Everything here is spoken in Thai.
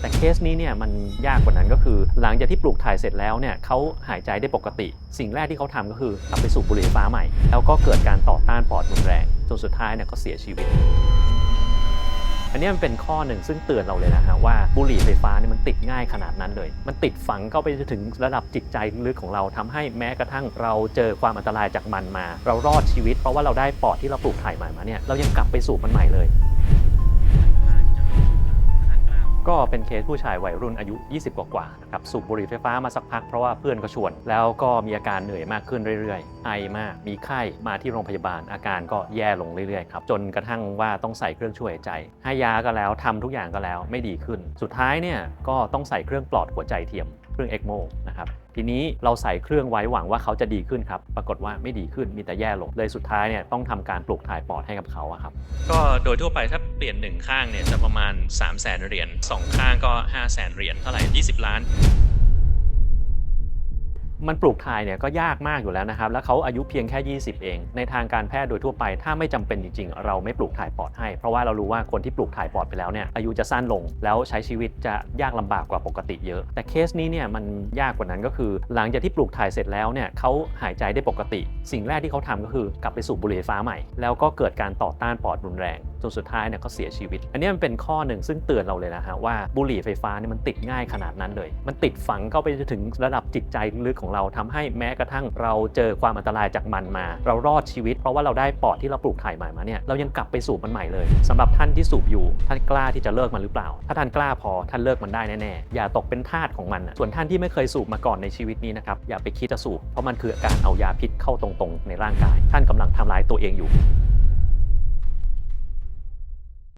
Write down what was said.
แต่เคสนี้เนี่ยมันยากกว่านั้นก็คือ หลังจากที่ปลูกถ่ายเสร็จแล้วเนี่ยเขาหายใจได้ปกติ สิ่งแรกที่เขาทำก็คือกลับไปสูบบุหรี่ไฟฟ้าใหม่ แล้วก็เกิดการต่อต้านปอดรุนแรงจนสุดท้ายเนี่ยก็เสียชีวิต อันนี้มันเป็นข้อหนึ่งซึ่งเตือนเราเลยนะฮะว่าบุหรี่ไฟฟ้าเนี่ยมันติดง่ายขนาดนั้นเลย มันติดฝังเข้าไปถึงระดับจิตใจลึกของเราทำให้แม้กระทั่งเราเจอความอันตรายจากมันมา เรารอดชีวิต เพราะว่าเราได้ปอดที่เราปลูกถ่ายใหม่มาเนี่ยเรายังกลับไปสูบมันใหม่เลย ก็เป็นเคสผู้ชายวัยรุ่นอายุ 20 กว่าๆนะครับสูบบุหรี่ไฟฟ้ามาสักพักเพราะว่าเพื่อนก็ชวน แล้วก็มีอาการเหนื่อยมากขึ้นเรื่อยๆ ไอมาก มีไข้มาที่โรงพยาบาล อาการก็แย่ลงเรื่อยๆครับจนกระทั่งว่าต้องใส่เครื่องช่วยหายใจ ให้ยาก็แล้วทำทุกอย่างก็แล้วไม่ดีขึ้น สุดท้ายเนี่ยก็ต้องใส่เครื่องปลอดหัวใจเทียม เครื่องเอ็กโมนะครับทีนี้เราใส่เครื่องไว้หวังว่าเขาจะดีขึ้นครับ ปรากฏว่าไม่ดีขึ้นมีแต่แย่ลง เลยสุดท้ายเนี่ยต้องทำการปลูกถ่ายปอดให้กับเขาครับ ก็โดยทั่วไปถ้าเปลี่ยนหนึ่งข้างเนี่ยจะประมาณ 3 0 0แสนเหรียญสองข้างก็ 5 0 0แสนเหรียญเท่าไหร่ 20 ล้าน มันปลูกถ่ายเนี่ยก็ยากมากอยู่แล้วนะครับ แล้วเขาอายุเพียงแค่ 20 เอง ในทางการแพทย์โดยทั่วไป ถ้าไม่จำเป็นจริงๆ เราไม่ปลูกถ่ายปอดให้ เพราะว่าเรารู้ว่าคนที่ปลูกถ่ายปอดไปแล้วเนี่ยอายุจะสั้นลง แล้วใช้ชีวิตจะยากลำบากกว่าปกติเยอะ แต่เคสนี้เนี่ยมันยากกว่านั้นก็คือ หลังจากที่ปลูกถ่ายเสร็จแล้วเนี่ยเขาหายใจได้ปกติ สิ่งแรกที่เขาทำก็คือกลับไปสูบบุหรี่ไฟฟ้าใหม่ แล้วก็เกิดการต่อต้านปอดรุนแรงจนสุดท้ายเนี่ยก็เสียชีวิต อันนี้มันเป็นข้อหนึ่งซึ่งเตือนเราเลยนะฮะว่าบุหรี่ไฟฟ้าเนี่ยมันติดง่ายขนาดนั้นเลย มันติดฝังเข้าไปถึงระดับจิตใจลึกของเราทำให้แม้กระทั่งเราเจอความอันตรายจากมันมา เรารอดชีวิต เพราะว่าเราได้ปอดที่เราปลูกถ่ายใหม่มาเนี่ยเรายังกลับไปสูบมันใหม่เลยสำหรับท่านที่สูบอยู่ ท่านกล้าที่จะเลิกมันหรือเปล่า ถ้าท่านกล้าพอท่านเลิกมันได้แน่ๆอย่าตกเป็นทาสของมันส่วนท่านที่ไม่เคยสูบมาก่อนในชีวิตนี้นะครับอย่าไปคิดจะสูบเพราะมันคือการเอายาพิษเข้าตรงๆ ในร่างกาย ท่านกำลังทำร้ายตัวเองอยู่